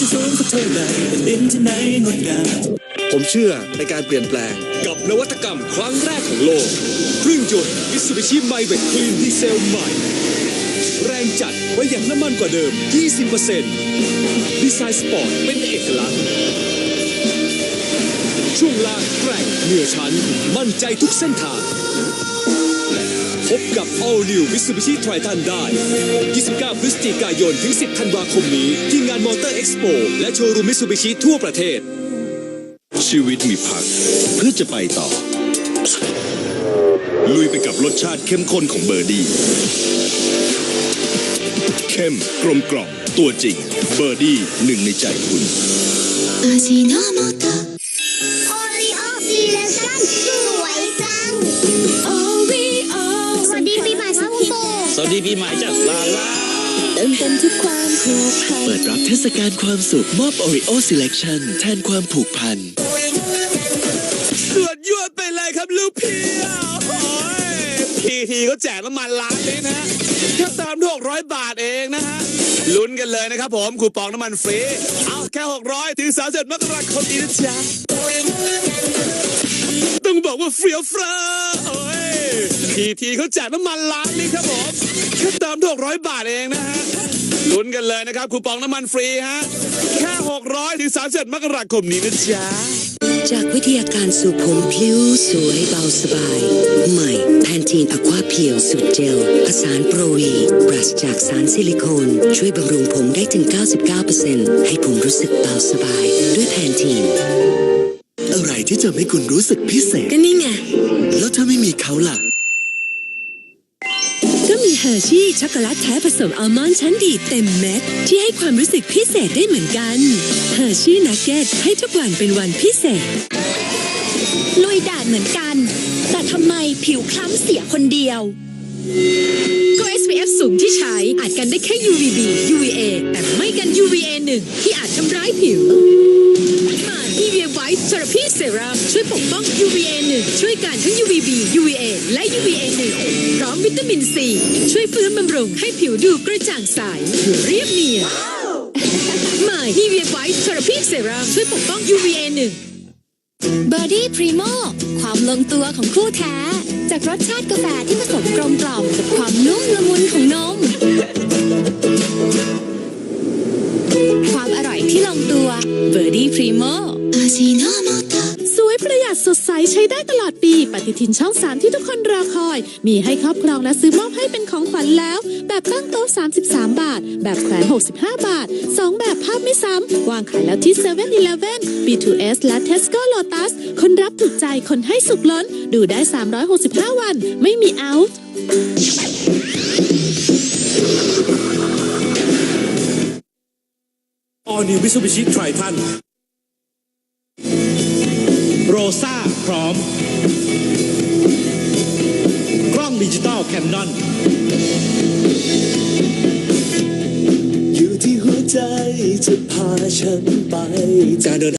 จะสูงสักเท่าไหร่เป็นดินที่ไหนงดงามผมเชื่อในการเปลี่ยนแปลง กับนวัตกรรมครั้งแรกของโลกเครื่องยนต์ Mitsubishi m i v e t Clean Diesel ใหม่ แรงจัดประหยัดน้ำมันกว่าเดิม 20%ดีไซน์สปอร์ตเป็นเอกลักษณ์ ช่วงล่างแกร่งเหนือชั้น มั่นใจทุกเส้นทาง พบกับ All New Mitsubishi Triton ได้ 29 พฤศจิกายน ถึง 10 ธันวาคมนี้ ที่งานมอเตอร์เอ็กซ์โปและโชว์รูม Mitsubishi ทั่วประเทศ ชีวิตมีพักเพื่อจะไปต่อ ลุยไปกับรสชาติเข้มข้นของเบอร์ดี้ เข้มกลมกล่อมตัวจริง เบอร์ดี้หนึ่งในใจคุณ 味の素 วัสดีปีใหม่จ้ะลาลาเติมเต็มทุกความผูกพันเปิดรับเทศกาลความสุขมอบ Oreo Selection แทนความผูกพันเดือดยวดไปเลยครับลูกพี่โอ้ยทีทีก็แจกน้ำมันล้านลิตรนะฮะแค่เติมหกร้อยบาทเองนะฮะลุ้นกันเลยนะครับผมคูปองน้ำมันฟรี เอาแค่ 600 ถึง31มกราคมนี้นะจ๊ะต้องบอก ว่าเฟี้ยวฟ้าโอ้ยทีทีเขาแจกน้ำมันล้านลิตรครับผมแค่เติมหกร้อยบาทเองนะฮะลุ้นกันเลยนะครับคูปองน้ำมันฟรีฮะแค่600ถึง31มกราคมนี้นะจ๊ะจากวิทยาการสู่ผมผิวสวยเบาสบาย ใหม่แพนทีนอะควาเพียวสูตรเจลผสานโปรวีปราศจากสารซิลิโคน ช่วยบำรุงผมได้ถึง 99%ให้ผมรู้สึกเบาสบายด้วยแพนทีน ที่จะให้คุณรู้สึกพิเศษ ก็นี่ไง แล้วถ้าไม่มีเขาล่ะ ก็มีเฮอร์ชี่ช็อกโกแลตแท้ผสมอัลมอนด์ชั้นดีเต็มเม็ด ที่ให้ความรู้สึกพิเศษได้เหมือนกันเฮอร์ชี่นักเก็ตให้ทุกวันเป็นวันพิเศษ ลุยด่านเหมือนกัน แต่ทำไมผิวคล้ำเสียคนเดียว ก็ SPF สูงที่ใช้อาจกันได้แค่ UVB UVA แต่ไม่กัน UVA 1 ที่อาจทำร้ายผิวมา EVA White Therapy Serum ช่วยปกป้อง UVA 1 ช่วยกันทั้ง UVB UVA และ UVA 1 พร้อมวิตามิน C ช่วยฟื้นบำรุงให้ผิวดูกระจ่างใสผิวเรียบเนียนมา EVA White Therapy Serum ช่วยปกป้อง UVA 1 b i r d i e Primo ความลงตัวของคู่แท้ จากรสชาติกาแฟที่ผสมกลมกล่อมกับความนุ่มละมุนของนม ความอร่อยที่ลงตัวเบอร์ดี้พรีโมอาจิโนโม วยประหยัดสดใสใช้ได้ตลอดปี ปฏิทินช่อง 3 ที่ทุกคนรอคอย มีให้ครอบครองและซื้อมอบให้เป็นของขวัญแล้ว แบบตั้งโต๊ะ 33 บาท แบบแขวน 65 บาท 2 แบบภาพไม่ซ้ำ วางขายแล้วที่7 e เ e ่ e อ B2S และ Tesco Lotus คนรับถูกใจคนให้สุกล้น ดูได้ 365 วัน ไม่มีเอาท์ All New Mitsubishi Triton โรซ่าพร้อม กล้องดิจิตอลแคนนอนอยู่ที่หัวใจจะพาฉันไปจะเดิน